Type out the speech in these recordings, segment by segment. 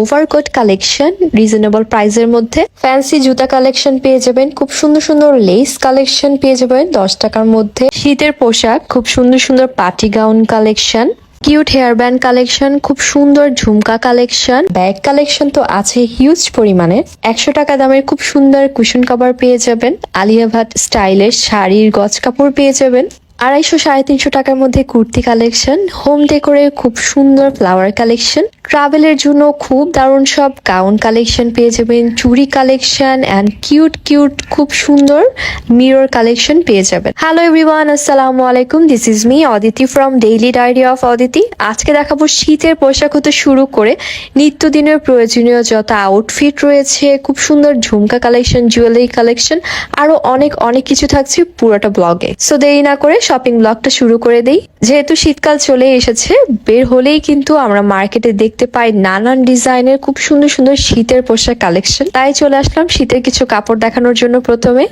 Overcoat collection reasonable প্রাইসের মধ্যে। Fancy জুতা কালেকশন পেয়ে যাবেন, খুব সুন্দর সুন্দর লেস কালেকশন পেয়ে যাবেন দশ টাকার মধ্যে। শীতের পোশাক, খুব সুন্দর সুন্দর party gown collection cute hair band collection খুব সুন্দর ঝুমকা কালেকশন ব্যাগ কালেকশন তো আছে হিউজ পরিমাণে। একশো টাকা দামের খুব সুন্দর কুশন কভার পেয়ে যাবেন, আলিয়া ভাট স্টাইলের শাড়ির গজ কাপড় পেয়ে যাবেন। আড়াইশো সাড়ে তিনশো টাকার মধ্যে কুর্তি কালেকশন হোম ডেকোরের খুব সুন্দর ফ্লাওয়ার কালেকশন ট্রাভেলের জন্য খুব দারুণ সব গাউন কালেকশন পেয়ে যাবেন চুরি কালেকশন অ্যান্ড কিউট কিউট খুব সুন্দর মিরর কালেকশন পেয়ে যাবেন। হ্যালো এভরিওয়ান আসসালামু আলাইকুম this is me Aditi from daily diary of Aditi আজকে দেখাবো শীতের পোশাক হতে শুরু করে নিত্যদিনের প্রয়োজনীয় যত আউটফিট রয়েছে, খুব সুন্দর ঝুমকা কালেকশন জুয়েলারি কালেকশন, আরও অনেক অনেক কিছু থাকছে পুরোটা ব্লগে সো দেরি না করে শপিং ব্লগটা শুরু করে দেই। যেহেতু শীতকাল চলে এসেছে, বের হলেই কিন্তু আমরা মার্কেটে দেখতে পাই নানান ডিজাইনের খুব সুন্দর সুন্দর শীতের পোশাক কালেকশন। তাই চলে আসলাম শীতের কিছু কাপড় দেখানোর জন্য প্রথমে।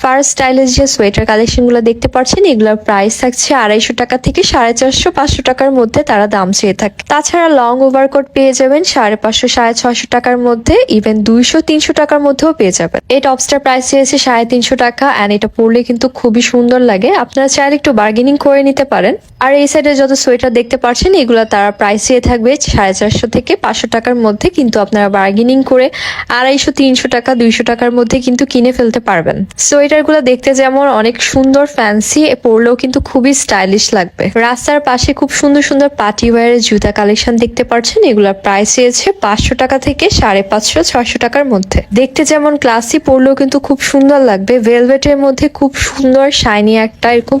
ফার্স্ট স্টাইলের যে সোয়েটার কালেকশনগুলো দেখতে পাচ্ছেন, এগুলোর প্রাইস থাকছে আড়াইশো টাকা থেকে সাড়ে চারশো, পাঁচশো টাকার মধ্যে তারা দাম চেয়ে থাকে। তাছাড়া লং ওভারকোট পেয়ে যাবেন সাড়ে পাঁচশো, সাড়ে ছশো টাকার মধ্যে ইভেন দুইশো, তিনশো টাকার মধ্যেও পেয়ে যাবেন। এই টপসটার প্রাইস চেয়েছে সাড়ে তিনশো টাকা অ্যান্ড এটা পরলে কিন্তু খুবই সুন্দর লাগে। আপনারা চাইলে একটু বার্গেনিং করে নিতে পারেন। আর এই সাইডে যত সোয়েটার দেখতে পাচ্ছেন, এগুলো তারা প্রাইস চেয়ে থাকবে সাড়ে চারশো থেকে পাঁচশো টাকার মধ্যে, কিন্তু আপনারা বার্গেনিং করে আড়াইশো, তিনশো টাকা, দুইশো টাকার মধ্যে কিন্তু কিনে ফেলতে পারবেন। সোয়েটারগুলো দেখতে যেমন অনেক সুন্দর ফ্যান্সি পরলেও কিন্তু খুবই স্টাইলিশ লাগবে। রাস্তার পাশে খুব সুন্দর সুন্দর পার্টি ওয়ারের জুতা কালেকশন দেখতে পাচ্ছেন। এগুলোর প্রাইস চেয়েছে পাঁচশো টাকা থেকে সাড়ে পাঁচশো, ছয়শো টাকার মধ্যে। দেখতে যেমন ক্লাসি পরলেও কিন্তু খুব সুন্দর লাগবে। ভেলভেটের মধ্যে খুব সুন্দর শাইনি একটা এরকম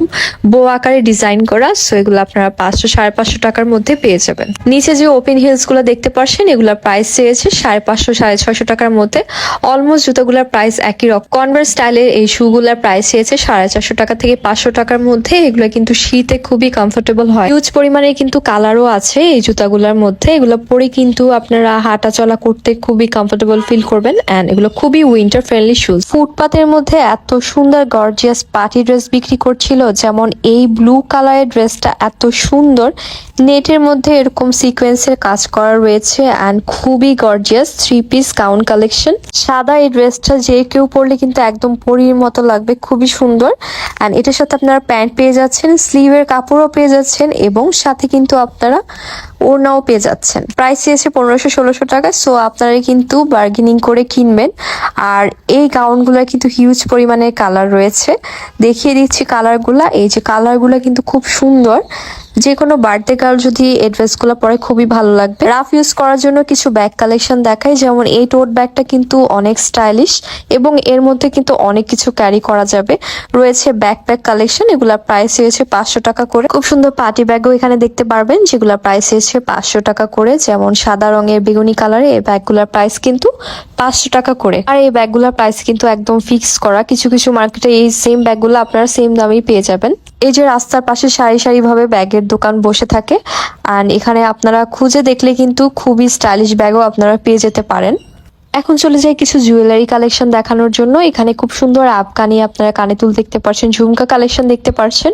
বো আকারে ডিজাইন করা সো এগুলো আপনারা পাঁচশো, সাড়ে পাঁচশো টাকার মধ্যে পেয়ে যাবেন। নিচে যে ওপেন হিলসগুলো দেখতে পাচ্ছেন, এগুলোর প্রাইস চেয়েছে সাড়ে পাঁচশো, সাড়ে ছয়শো টাকার মধ্যে। অলমোস্ট জুতোগুলোর প্রাইস একই রকম। কনভার্স স্টাইলের এই শুগুলোর প্রাইস চেয়েছে সাড়ে চারশো টাকা থেকে পাঁচশো টাকার মধ্যে, এগুলো কিন্তু শীতে খুবই কমফোর্টেবল হয়। হিউজ পরিমাণে কিন্তু কালারও আছে এই জুতাগুলোর মধ্যে। এগুলো পরে কিন্তু আপনারা হাঁটা চলা করতে খুবই কমফোর্টেবল ফিল করবেন অ্যান্ড এগুলো খুবই উইন্টার ফ্রেন্ডলি শুজ ফুটপাতের মধ্যে এত সুন্দর গর্জিয়াস পার্টি ড্রেস বিক্রি করছিল, যেমন এই ব্লু কালারের ড্রেসটা এত সুন্দর। নেটের মধ্যে এরকম সিকোয়েন্সের কাজ করা রয়েছে অ্যান্ড খুবই gorgeous three piece gown collection সাদা এই ড্রেসটা যে কেউ পরলে কিন্তু একদম পরীর মতো লাগবে, খুবই সুন্দর। অ্যান্ড এটার সাথে আপনারা প্যান্ট পেয়ে যাচ্ছেন স্লিভের কাপড়ও পেয়ে যাচ্ছেন এবং সাথে কিন্তু আপনারা ওড়নাও পেয়ে যাচ্ছেন। প্রাইস চেয়েছে পনেরোশো, ষোলোশো টাকা সো আপনারা কিন্তু বার্গেনিং করে কিনবেন। আর এই গাউনগুলো কিন্তু হিউজ পরিমাণে কালার রয়েছে। দেখিয়ে দিচ্ছি কালারগুলা এই যে কালারগুলো কিন্তু খুব সুন্দর। যে কোনো বার্থডে গার্ল যদি এই ড্রেসগুলো পরে খুবই ভালো লাগবে। রাফ ইউজ করার জন্য কিছু ব্যাগ কালেকশন দেখায় যেমন এই টোট ব্যাগটা কিন্তু অনেক স্টাইলিশ এবং এর মধ্যে কিন্তু অনেক কিছু ক্যারি করা যাবে। রয়েছে ব্যাকপ্যাক কালেকশন এগুলার প্রাইস রয়েছে পাঁচশো টাকা করে। খুব সুন্দর পার্টি ব্যাগও এখানে দেখতে পারবেন, যেগুলোর প্রাইস রয়েছে পাঁচশো টাকা করে। যেমন সাদা রঙের বেগুনি কালারে এই ব্যাগগুলোর প্রাইস কিন্তু পাঁচশো টাকা করে। আর এই ব্যাগগুলোর প্রাইস কিন্তু একদম ফিক্স করা। কিছু কিছু মার্কেটে এই সেম ব্যাগগুলো আপনারা সেম দামেই পেয়ে যাবেন। এই যে রাস্তার পাশে সারি সারি ভাবে ব্যাগের দোকান বসে থাকে আর এখানে আপনারা খুঁজে দেখলে কিন্তু খুবই স্টাইলিশ ব্যাগও আপনারা পেয়ে যেতে পারেন। এখন চলে যাই কিছু জুয়েলারি কালেকশন দেখানোর জন্য। এখানে খুব সুন্দর আফগানি আপনারা কানে তুল দেখতে পাচ্ছেন ঝুমকা কালেকশন দেখতে পাচ্ছেন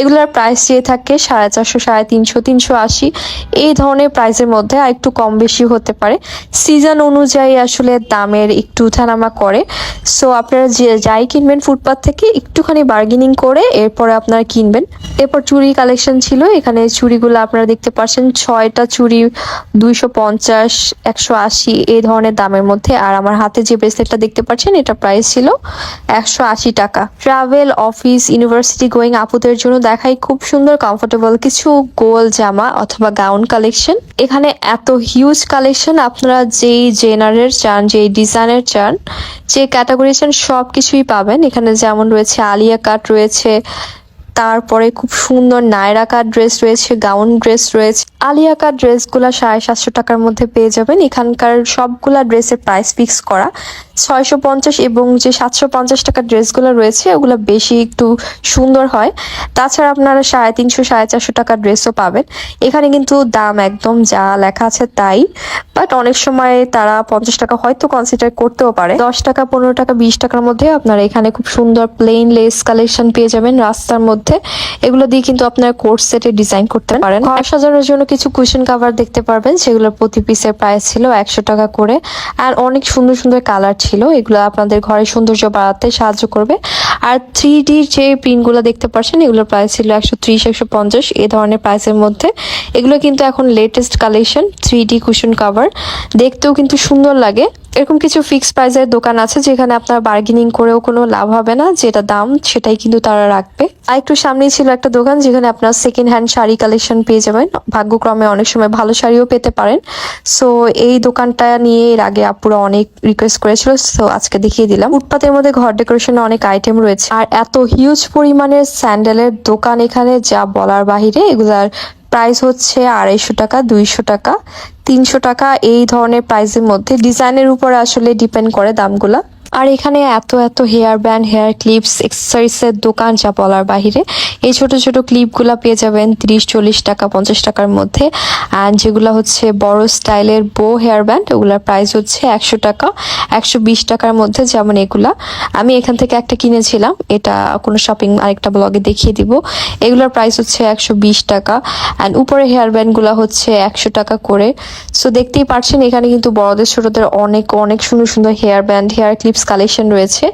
এগুলোর প্রাইস চেয়ে থাকে সাড়ে চারশো, সাড়ে তিনশো তিনশো আশি। এই ধরনের প্রাইসের মধ্যে আর একটু কম বেশি হতে পারে। সিজন অনুযায়ী আসলে দামের একটু উঠানামা করে। সো আপনারা যে যাই কিনবেন ফুটপাথ থেকে একটুখানি বার্গেনিং করে এরপরে আপনারা কিনবেন। এরপর চুড়ি কালেকশন ছিল। এখানে চুড়িগুলো আপনারা দেখতে পাচ্ছেন ছয়টা চুড়ি দুইশো পঞ্চাশ, একশো আশি, এই ধরনের দামের মধ্যে আর আমার হাতে যে ব্রেসলেটটা দেখতে পাচ্ছেন, এটা প্রাইস ছিল একশো আশি টাকা। ট্রাভেল অফিস ইউনিভার্সিটি গোয়িং আপুদের জন্য দেখাই খুব সুন্দর কমফোর্টেবল কিছু গোল জামা অথবা গাউন কালেকশন এখানে এত হিউজ কালেকশন আপনারা যেই জেনারের চান, যেই ডিজাইনের চান, যে ক্যাটাগরি চান সব কিছুই পাবেন। এখানে যেমন রয়েছে আলিয়া কাট রয়েছে, তারপরে খুব সুন্দর নায়রা কাট ড্রেস রয়েছে গাউন ড্রেস রয়েছে। আলিয়া কাট ড্রেসগুলো সাড়ে সাতশো টাকার মধ্যে পেয়ে যাবেন। এখানকার সবগুলা ড্রেসের প্রাইস ফিক্স করা। ছয়শো পঞ্চাশ এবং যে সাতশো পঞ্চাশ টাকার ড্রেসগুলো রয়েছে, ওগুলো বেশি একটু সুন্দর হয়। তাছাড়া আপনারা সাড়ে তিনশো, সাড়ে চারশো টাকার ড্রেসও পাবেন। এখানে কিন্তু দাম একদম যা লেখা আছে তাই। বাট অনেক সময় তারা পঞ্চাশ টাকা হয়তো কনসিডার করতেও পারে। দশ টাকা, পনেরো টাকা, বিশ টাকার মধ্যে আপনারা এখানে খুব সুন্দর প্লেন লেস কালেকশন পেয়ে যাবেন রাস্তার মধ্যে। এগুলো দিয়ে কিন্তু আপনারা কোর্স সেটে ডিজাইন করতে পারেন। ঘর সাজানোর জন্য কিছু কুশন কাভার দেখতে পারবেন, সেগুলোর প্রতি পিসের প্রাইস ছিল একশো টাকা করে। আর অনেক সুন্দর সুন্দর কালার ছিল, এগুলো আপনাদের ঘরের সৌন্দর্য বাড়াতে সাহায্য করবে। আর থ্রি ডির যে প্রিন্টগুলো দেখতে পাচ্ছেন এগুলোর প্রাইস ছিল একশো ত্রিশ, একশো পঞ্চাশ। এই ধরনের প্রাইসের মধ্যে। এগুলো কিন্তু এখন latest collection three D cushion cover দেখতেও কিন্তু সুন্দর লাগে। এরকম কিছু ফিক্সড প্রাইসের দোকান আছে, যেখানে আপনার বার্গেনিং করেও কোনো লাভ হবে না। যেটা দাম, সেটাই কিন্তু তারা রাখবে। আর একটু সামনেই ছিল একটা দোকান, যেখানে আপনার সেকেন্ড হ্যান্ড শাড়ি কালেকশন পেয়ে যাবেন। ভাগ্যক্রমে অনেক সময় ভালো শাড়িও পেতে পারেন। সো এই দোকানটা নিয়ে এর আগে আপুরা অনেক রিকোয়েস্ট করেছিল। সো আজকে দেখিয়ে দিলাম। ফুটপাতের মধ্যে ঘর ডেকোরেশনের অনেক আইটেম রয়েছে। আর এত হিউজ পরিমাণের স্যান্ডেলের দোকান এখানে যা বলার বাহিরে, এগুলার প্রাইস হচ্ছে আড়াইশো টাকা, দুইশো টাকা, তিনশো টাকা, এই ধরনের প্রাইসের মধ্যে। ডিজাইনের উপর আসলে ডিপেন্ড করে দামগুলা। আর এখানে এত এত হেয়ার ব্যান্ড হেয়ার ক্লিপস এক্সেসরিজের দোকান যা বলার বাহিরে। এই ছোট ছোট ক্লিপগুলো পেয়ে যাবেন তিরিশ, চল্লিশ টাকা, পঞ্চাশ টাকার মধ্যে। অ্যান্ড যেগুলো হচ্ছে বড় স্টাইলের বো হেয়ার ব্যান্ড ওগুলোর প্রাইস হচ্ছে একশো টাকা, একশো বিশ টাকার মধ্যে যেমন এগুলা। আমি এখান থেকে একটা কিনেছিলাম, এটা কোনো শপিং আরেকটা ব্লগে দেখিয়ে দিব। এগুলোর প্রাইস হচ্ছে একশো বিশ টাকা অ্যান্ড উপরে হেয়ার ব্যান্ডগুলো হচ্ছে একশো টাকা করে। সো দেখতেই পাচ্ছেন এখানে কিন্তু বড়দের, ছোটদের অনেক অনেক সুন্দর সুন্দর hair band hair clips collection রয়েছে।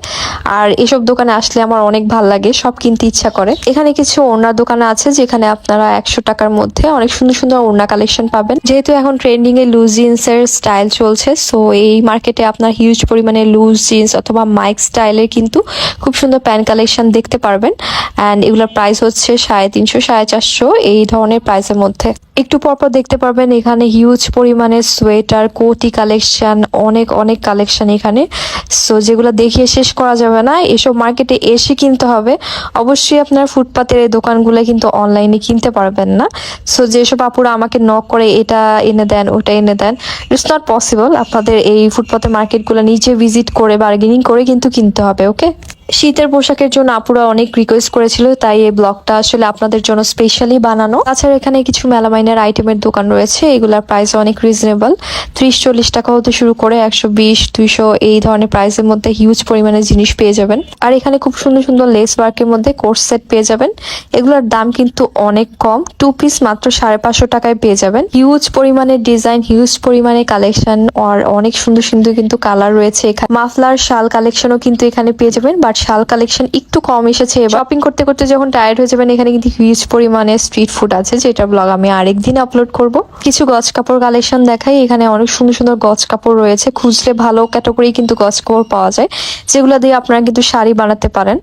আর এসব দোকানে আসলে আমার অনেক ভালো লাগে, সব কিনতে ইচ্ছা করে। এখানে কিছু ওড়নার দোকানে আছে যেখানে আপনারা একশো টাকার মধ্যে অনেক সুন্দর সুন্দর ওড়না কালেকশন পাবেন। যেহেতু এখন ট্রেন্ডিং এ লুজ জিন্সের স্টাইল চলছে সো এই মার্কেটে আপনার হিউজ পরিমাণে লুজ জিন্স অথবা মাইক স্টাইলের কিন্তু খুব সুন্দর প্যান্ট কালেকশন দেখতে পারবেন। অ্যান্ড এগুলোর প্রাইস হচ্ছে সাড়ে তিনশো, সাড়ে চারশো, এই ধরনের প্রাইসের মধ্যে। একটু পরপর দেখতে পারবেন এখানে হিউজ পরিমাণে সোয়েটার কোটি কালেকশন অনেক অনেক কালেকশন এখানে। সো যেগুলো দেখিয়ে শেষ করা যাবে না, এসব মার্কেটে এসে কিনতে হবে। অবশ্যই আপনার ফুটপাতের এই দোকানগুলো কিন্তু অনলাইনে কিনতে পারবেন না। সো যেসব আপুরা আমাকে নক করে এটা এনে দেন, ওটা এনে দেন। ইটস নট পসিবল আপনাদের এই ফুটপাতের মার্কেটগুলো নিজে ভিজিট করে বার্গেনিং করে কিন্তু কিনতে হবে ওকে শীতের পোশাকের জন্য আপুরা অনেক রিকোয়েস্ট করেছিল, তাই এই ব্লগটা আসলে আপনাদের জন্য স্পেশালি বানানো। তাছাড়া এখানে কিছু মেলামাইনের আইটেমের দোকান রয়েছে, এগুলার প্রাইস অনেক রিজনেবল ত্রিশ চল্লিশ টাকা হতে শুরু করে একশো বিশ, দুইশো, এই ধরনের প্রাইসের মধ্যে হিউজ পরিমাণে জিনিস পেয়ে যাবেন। আর এখানে খুব সুন্দর সুন্দর লেস ওয়ার্কের মধ্যে কোর্স সেট পেয়ে যাবেন। এগুলোর দাম কিন্তু অনেক কম টু পিস মাত্র সাড়ে পাঁচশো টাকায় পেয়ে যাবেন। হিউজ পরিমাণে ডিজাইন হিউজ পরিমাণে কালেকশন আর অনেক সুন্দর সুন্দর কিন্তু কালার রয়েছে এখানে। মাফলার, শাল কালেকশনও কিন্তু এখানে পেয়ে যাবেন বাট শাল কালেকশন একটু কম এসেছে। শপিং করতে করতে যখন টায়ার্ড হয়ে যাবেন, এখানে কিন্তু হিউজ পরিমাণে স্ট্রিট ফুড আছে, যেটা ব্লগ আমি আরেকদিন আপলোড করব। কিছু গজ কাপড় কালেকশন দেখাই। এখানে অনেক সুন্দর সুন্দর গজ কাপড় রয়েছে। খুঁজলে ভালো ক্যাটাগরি কিন্তু গজ কাপড় পাওয়া যায়। যেগুলো দিয়ে আপনারা কিন্তু শাড়ি বানাতে পারেন।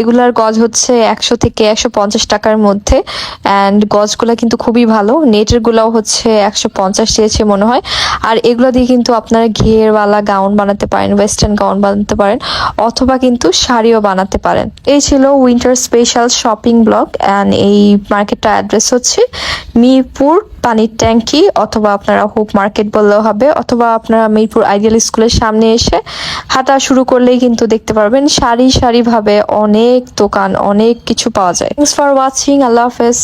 এগুলার গজ হচ্ছে একশো থেকে একশো পঞ্চাশ টাকার মধ্যে। অ্যান্ড গজগুলো কিন্তু খুবই ভালো। নেটের গুলাও হচ্ছে একশো পঞ্চাশ চেয়েছে মনে হয়। আর এগুলো দিয়ে কিন্তু আপনারা ঘেরওয়ালা গাউন বানাতে পারেন ওয়েস্টার্ন গাউন বানাতে পারেন। অথবা কিন্তু শাড়িও বানাতে পারেন। এই ছিল winter special shopping block and এই মার্কেটটা অ্যাড্রেস হচ্ছে মিরপুর পানির ট্যাঙ্কি অথবা আপনারা হুক মার্কেট বললেও হবে অথবা আপনারা মিরপুর আইডিয়াল স্কুলের সামনে এসে হাঁটা শুরু করলেই কিন্তু দেখতে পারবেন সারি সারিভাবে অনেক দোকান, অনেক কিছু পাওয়া যায়। থ্যাংকস ফর ওয়াচিং আল্লাহ হাফেজ।